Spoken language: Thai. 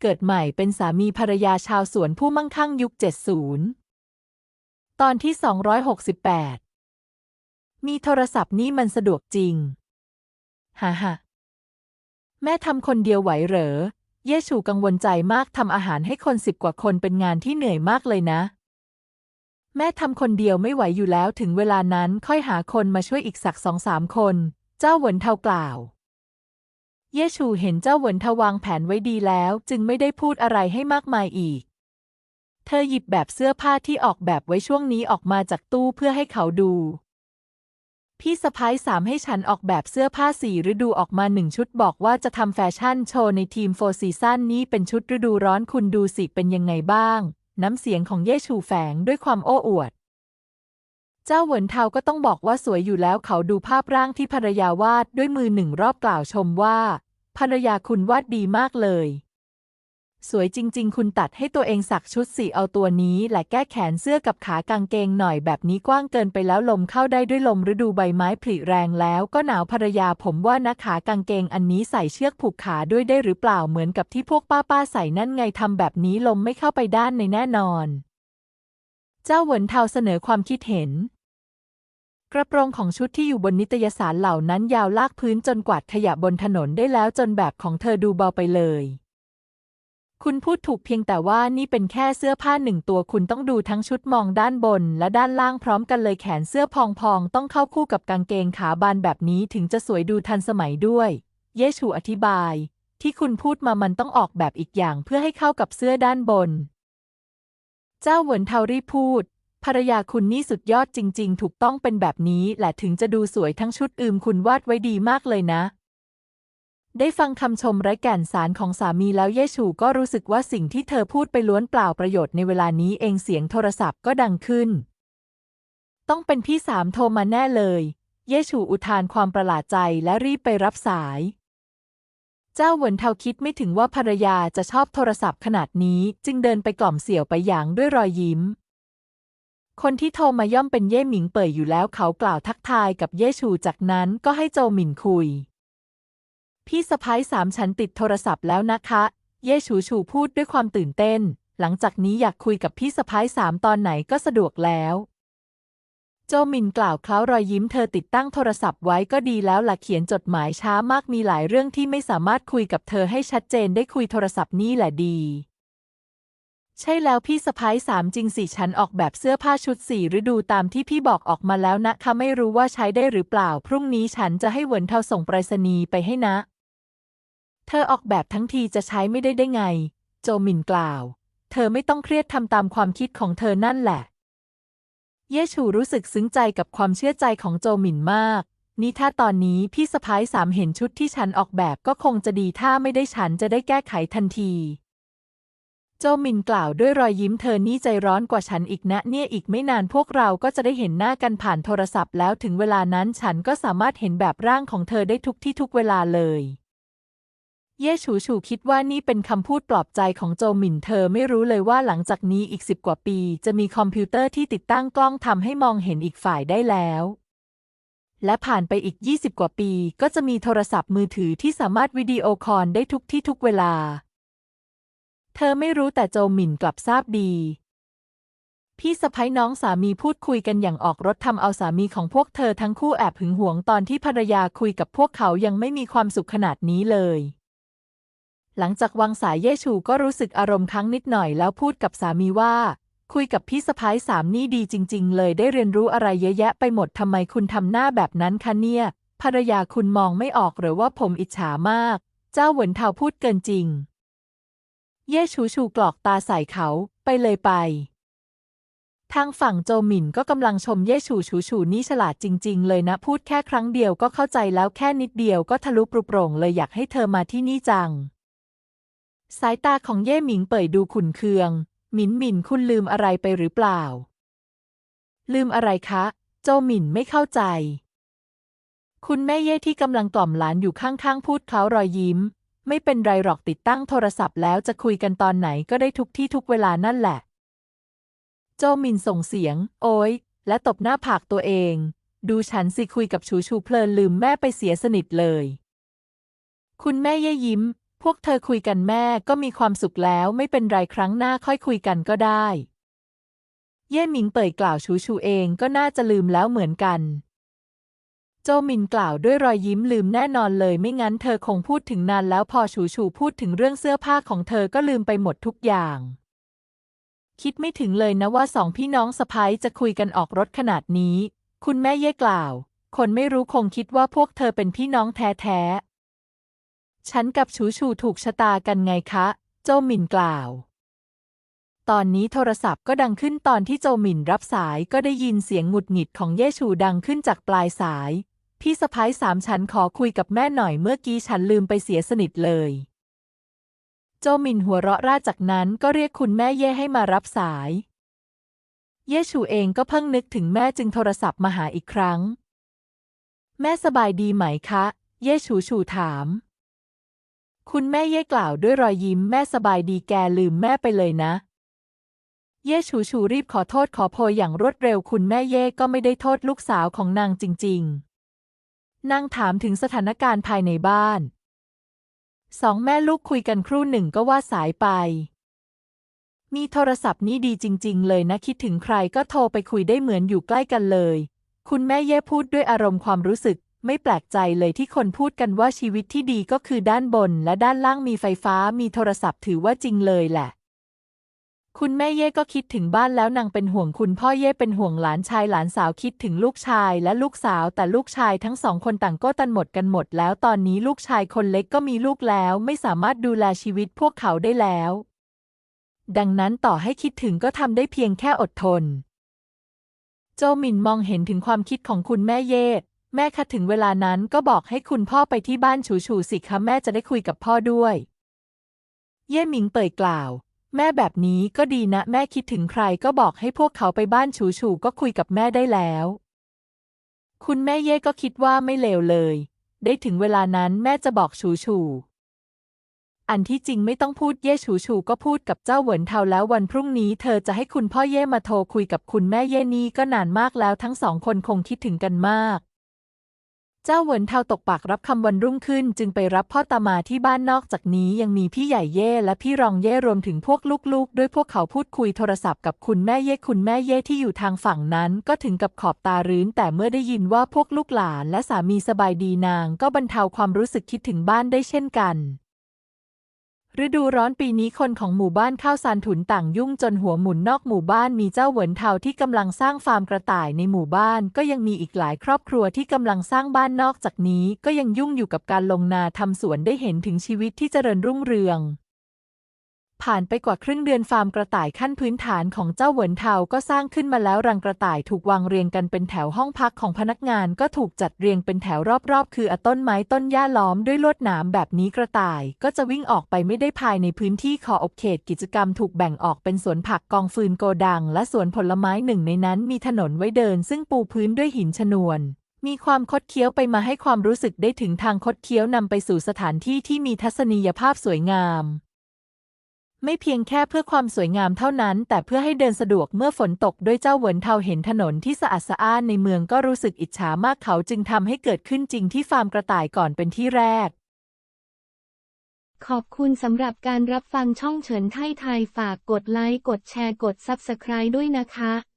เกิดใหม่เป็นสามีภรรยาชาวสวนผู้มั่งคั่งยุค 70 ตอนที่ 268 มีโทรศัพท์นี่มันสะดวกจริง ฮ่าฮ่าแม่ทำคนเดียวไหวเหรอ เยชูกังวลใจมากทำอาหารให้คนสิบกว่าคนเป็นงานที่เหนื่อยมากเลยนะ แม่ทำคนเดียวไม่ไหวอยู่แล้วถึงเวลานั้นค่อยหาคนมาช่วยอีกสักสองสามคน เจ้าหวนเทากล่าว เยชูเห็นเจ้าเหวินทวางแผนไว้ดีแล้ว จึงไม่ได้พูดอะไรให้มากมายอีก เธอหยิบแบบเสื้อผ้าที่ออกแบบไว้ช่วงนี้ออกมาจากตู้เพื่อให้เขาดู พี่สะพ้ายสามให้ฉันออกแบบเสื้อผ้าสี่ฤดูออกมาหนึ่งชุดบอกว่าจะทำแฟชั่นโชว์ในทีมโฟซีซั่นนี้เป็นชุดฤดูร้อนคุณดูสิเป็นยังไงบ้าง น้ำเสียงของเย่ชูแฝงด้วยความโอ้อวด เจ้าเหวินเทาก็ต้องบอกว่าสวยอยู่แล้วเขาดูภาพร่างที่ภรรยาวาดด้วยมือหนึ่งรอบกล่าวชมว่า ภรรยาคุณวาดดีมากเลย สวยจริง ๆ คุณตัดให้ตัวเองสักชุดสีเอาตัวนี้และแก้แขนเสื้อกับขากางเกงหน่อยแบบนี้กว้างเกินไปแล้วลมเข้าได้ด้วยลมฤดูใบไม้ผลิแรงแล้วก็หนาวภรรยาผมว่านะขากางเกงอันนี้ใส่เชือกผูกขาด้วยได้หรือเปล่าเหมือนกับที่พวกป้าป้าๆใส่นั่นไงทำแบบนี้ลมไม่เข้าไปด้านในแน่นอนเจ้าเหวินเทาเสนอความคิดเห็น กระโปรงของชุดที่อยู่บนนิตยสารเหล่านั้นยาวลากพื้นจนกวาดขยะบนถนนได้แล้วจนแบบของเธอดูเบาไปเลย คุณพูดถูกเพียงแต่ว่านี่เป็นแค่เสื้อผ้าหนึ่งตัวคุณต้องดูทั้งชุดมองด้านบน และด้านล่างพร้อมกันเลยแขนเสื้อพองๆ ต้องเข้าคู่กับกางเกงขาบานแบบนี้ถึงจะสวยดูทันสมัยด้วย เยชูอธิบาย ที่คุณพูดมามันต้องออกแบบอีกอย่างเพื่อให้เข้ากับเสื้อด้านบน เจ้าเหวินเทารีพูด ภรรยาคุณนี่สุดยอดจริง ๆ ถูกต้องเป็นแบบนี้แหละถึงจะดูสวยทั้งชุดอืมคุณวาดไว้ดีมากเลยนะ ได้ฟังคำชมไร้แก่นสารของสามีแล้วเยชูก็รู้สึกว่าสิ่งที่เธอพูดไปล้วนเปล่าประโยชน์ในเวลานี้เองเสียงโทรศัพท์ก็ดังขึ้น ต้องเป็นพี่สามโทรมาแน่เลย เยชูอุทานความประหลาดใจและรีบไปรับสาย เจ้าเหวินเทาคิดไม่ถึงว่าภรรยาจะชอบโทรศัพท์ขนาดนี้ จึงเดินไปกล่อมเสี่ยวไปหยางด้วยรอยยิ้ม คนที่โทรมาย่อมเป็นเย่หมิงเป่ยอยู่แล้วเขากล่าวทักทายกับเย่ชูจากนั้นก็ให้โจหมินคุย พี่สะพ้ายสามฉันติดโทรศัพท์แล้วนะคะ เย่ชูชูพูดด้วยความตื่นเต้น หลังจากนี้อยากคุยกับพี่สะพ้ายสามตอนไหนก็สะดวกแล้ว โจหมินกล่าวเคล้ารอยยิ้มเธอติดตั้งโทรศัพท์ไว้ก็ดีแล้วล่ะเขียนจดหมายช้ามากมีหลายเรื่องที่ไม่สามารถคุยกับเธอให้ชัดเจนได้คุยโทรศัพท์นี่แหละดี ใช่แล้วพี่สะพ้ายสามจริงสิฉันออกแบบเสื้อผ้าชุดสี่ฤดูตามที่พี่บอกออกมาแล้วนะคะไม่รู้ว่าใช้ได้หรือเปล่า พรุ่งนี้ฉันจะให้เหวินเทาส่งไปรษณีย์ไปให้นะ เธอออกแบบทั้งทีจะใช้ไม่ได้ได้ไง โจมินกล่าว เธอไม่ต้องเครียดทำตามความคิดของเธอนั่นแหละ เยชูรู้สึกซึ้งใจกับความเชื่อใจของโจหมินมาก นี่ถ้าตอนนี้พี่สะพ้ายสามเห็นชุดที่ฉันออกแบบก็คงจะดีถ้าไม่ได้ฉันจะได้แก้ไขทันที โจหมินกล่าวด้วยรอยยิ้มเธอนี่ใจร้อนกว่าฉันอีกนะเนี่ยอีกไม่นานพวกเราก็จะได้เห็นหน้ากันผ่านโทรศัพท์แล้วถึงเวลานั้นฉันก็สามารถเห็นแบบร่างของเธอได้ทุกที่ทุกเวลาเลย เย่ฉูฉูคิดว่านี่เป็นคำพูดปลอบใจของโจหมินเธอไม่รู้เลยว่าหลังจากนี้อีกสิบกว่าปี จะมีคอมพิวเตอร์ที่ติดตั้งกล้องทำให้มองเห็นอีกฝ่ายได้แล้ว และผ่านไปอีก 20 กว่าปี ก็จะมีโทรศัพท์มือถือที่สามารถวิดีโอคอลได้ทุกที่ทุกเวลา ธอไม่รู้แต่โจหมินกลับทราบดี พี่สะพ้ยน้องสามีพูดคุยกันอย่างออกรถทำเอาสามีของพวกเธอทั้งคู่แอบหึงหวงตอนที่ภรรยาคุยกับพวกเขายังไม่มีความสุขขนาดนี้เลย หลังจากวางสายเย่ชูก็รู้สึกอารมณ์ค้างนิดหน่อยแล้วพูดกับสามีว่า คุยกับพี่สะพ้ายสามนี่ดีจริง ๆ เลยได้เรียนรู้อะไรเยอะแยะไปหมดทำไมคุณทำหน้าแบบนั้นคะเนี่ยภรรยาคุณมองไม่ออกหรือว่าผมอิจฉามาก เจ้าเหวินเทาพูดเกินจริง เย่ชูชูกรอกตาใส่เขาไปเลยไป ทางฝั่งโจหมินก็กำลังชมเย่ชูชูชูนี่ฉลาดจริง ๆ เลยนะ พูดแค่ครั้งเดียวก็เข้าใจแล้วแค่นิดเดียวก็ทะลุปรุโปร่งเลยอยากให้เธอมาที่นี่จัง สายตาของเย่หมิงเป่ยดูขุนเคือง หมินหมินคุณลืมอะไรไปหรือเปล่า ลืมอะไรคะ โจหมินไม่เข้าใจคุณแม่เย่ที่กำลังกล่อมหลานอยู่ข้างๆ พูดเคล้ารอยยิ้ม ไม่เป็นไรหรอกติดตั้งโทรศัพท์แล้วจะคุยกันตอนไหนก็ได้ทุกที่ทุกเวลานั่นแหละ โจมินส่งเสียง โอ้ยและตบหน้าผากตัวเอง ดูฉันสิคุยกับชูชูเพลินลืมแม่ไปเสียสนิทเลย คุณแม่เย่ยิ้ม พวกเธอคุยกันแม่ก็มีความสุขแล้วไม่เป็นไรครั้งหน้าค่อยคุยกันก็ได้ เย่หมิงเป่ยกล่าวชูชูเองก็น่าจะลืมแล้วเหมือนกัน โจมินกล่าวด้วยรอยยิ้มลืมแน่นอนเลยไม่งั้นเธอคงพูดถึงนานแล้วพอชูชูพูดถึงเรื่องเสื้อผ้าของเธอก็ลืมไปหมดทุกอย่าง คิดไม่ถึงเลยนะว่าสองพี่น้องสะพ้ยจะคุยกันออกรถขนาดนี้ คุณแม่เย่กล่าว คนไม่รู้คงคิดว่าพวกเธอเป็นพี่น้องแท้ๆ ฉันกับชูชูถูกชะตากันไงคะ โจมินกล่าว ตอนนี้โทรศัพท์ก็ดังขึ้นตอนที่โจหมินรับสายก็ได้ยินเสียงหงุดหงิดของเย่ชูดังขึ้นจากปลายสาย พี่สะพ้ายสามฉันขอคุยกับแม่หน่อยเมื่อกี้ฉันลืมไปเสียสนิทเลย โจมินหัวเราะร่าจากนั้นก็เรียกคุณแม่เย่ให้มารับสาย เย่ชูเองก็เพิ่งนึกถึงแม่จึงโทรศัพท์มาหาอีกครั้ง แม่สบายดีไหมคะ เย่ชูชูถาม คุณแม่เย่กล่าวด้วยรอยยิ้มแม่สบายดีแกลืมแม่ไปเลยนะ เย่ชูชูรีบขอโทษขอโพยอย่างรวดเร็วคุณแม่เย่ก็ไม่ได้โทษลูกสาวของนางจริง ๆ นางถามถึงสถานการณ์ภายในบ้าน สองแม่ลูกคุยกันครู่หนึ่งก็ว่าสายไป มีโทรศัพท์นี้ดีจริง ๆ เลยนะ คิดถึงใครก็โทรไปคุยได้เหมือนอยู่ใกล้กันเลย คุณแม่เย่พูดด้วยอารมณ์ความรู้สึก ไม่แปลกใจเลยที่คนพูดกันว่าชีวิตที่ดีก็คือด้านบนและด้านล่างมีไฟฟ้ามีโทรศัพท์ถือว่าจริงเลยแหละ คุณแม่เย่ก็คิดถึงบ้านแล้วนางเป็นห่วงคุณพ่อเย่เป็นห่วงหลานชายหลานสาวคิดถึงลูกชายและลูกสาวแต่ลูกชายทั้งสองคนต่างก็ตันหมดกันหมดแล้วตอนนี้ลูกชายคนเล็กก็มีลูกแล้วไม่สามารถดูแลชีวิตพวกเขาได้แล้ว ดังนั้นต่อให้คิดถึงก็ทำได้เพียงแค่อดทน โจหมินมองเห็นถึงความคิดของคุณแม่เย่แม่คะถึงเวลานั้นก็บอกให้คุณพ่อไปที่บ้านฉูฉูสิคะแม่จะได้คุยกับพ่อด้วย เย่หมิงเป่ยกล่าว แม่แบบนี้ก็ดีนะ แม่คิดถึงใครก็บอกให้พวกเขาไปบ้านฉูฉูก็คุยกับแม่ได้แล้ว คุณแม่เย่ก็คิดว่าไม่เลวเลย ได้ถึงเวลานั้นแม่จะบอกฉูฉูอันที่จริงไม่ต้องพูดเย่ฉูฉูก็พูดกับเจ้าเหวินเทาแล้ววันพรุ่งนี้เธอจะให้คุณพ่อเย่มาโทรคุยกับคุณแม่เย่นี่ก็นานมากแล้วทั้งสองคนคงคิดถึงกันมาก เจ้าเหวินเทาตกปากรับคำวันรุ่งขึ้น จึงไปรับพ่อตามาที่บ้านนอกจากนี้ยังมีพี่ใหญ่เย่และพี่รองเย่รวมถึงพวกลูกๆ ด้วยพวกเขาพูดคุยโทรศัพท์กับคุณแม่เย่คุณแม่เย่ที่อยู่ทางฝั่งนั้น ก็ถึงกับขอบตารื้น แต่เมื่อได้ยินว่าพวกลูกหลานและสามีสบายดีนาง ก็บรรเทาความรู้สึกคิดถึงบ้านได้เช่นกัน ฤดูร้อนปีนี้คนของหมู่บ้านข้าวซานถุนต่างยุ่งจนหัวหมุนนอกหมู่บ้านมีเจ้าเหวินเทาที่กำลังสร้างฟาร์มกระต่ายในหมู่บ้าน ก็ยังมีอีกหลายครอบครัวที่กำลังสร้างบ้านนอกจากนี้ ก็ยังยุ่งอยู่กับการลงนาทำสวนได้เห็นถึงชีวิตที่เจริญรุ่งเรือง ผ่านไปกว่าครึ่งเดือนฟาร์มกระต่ายขั้นพื้นฐานของเจ้าเหวินเทาก็สร้างขึ้นมาแล้วรังกระต่ายถูกวางเรียงกันเป็นแถวห้องพักของพนักงานก็ถูกจัดเรียงเป็นแถวรอบๆ คืออต้นไม้ต้นหญ้าล้อมด้วยลวดหนามแบบนี้กระต่าย ก็จะวิ่งออกไปไม่ได้ภายในพื้นที่ขออบเขตกิจกรรมถูกแบ่งออกเป็นสวนผักกองฟืนโกดัง และสวนผลไม้หนึ่งในนั้นมีถนนไว้เดิน ซึ่งปูพื้นด้วยหินชนวนมีความคดเคี้ยวไปมาให้ความรู้สึกได้ถึงทางคดเคี้ยวนำไปสู่สถานที่ที่มีทัศนียภาพสวยงาม ไม่เพียงแค่เพื่อความสวยงามเท่านั้น แต่เพื่อให้เดินสะดวกเมื่อฝนตกด้วยเจ้าเหวินเทาเห็นถนนที่สะอาดสะอ้านในเมืองก็รู้สึกอิจฉามากเขาจึงทำให้เกิดขึ้นจริงที่ฟาร์มกระต่ายก่อนเป็นที่แรก ขอบคุณสำหรับการรับฟังช่องเฉินไทยไทยฝากกดไลค์กดแชร์กดซับสไคร b e ด้วยนะคะ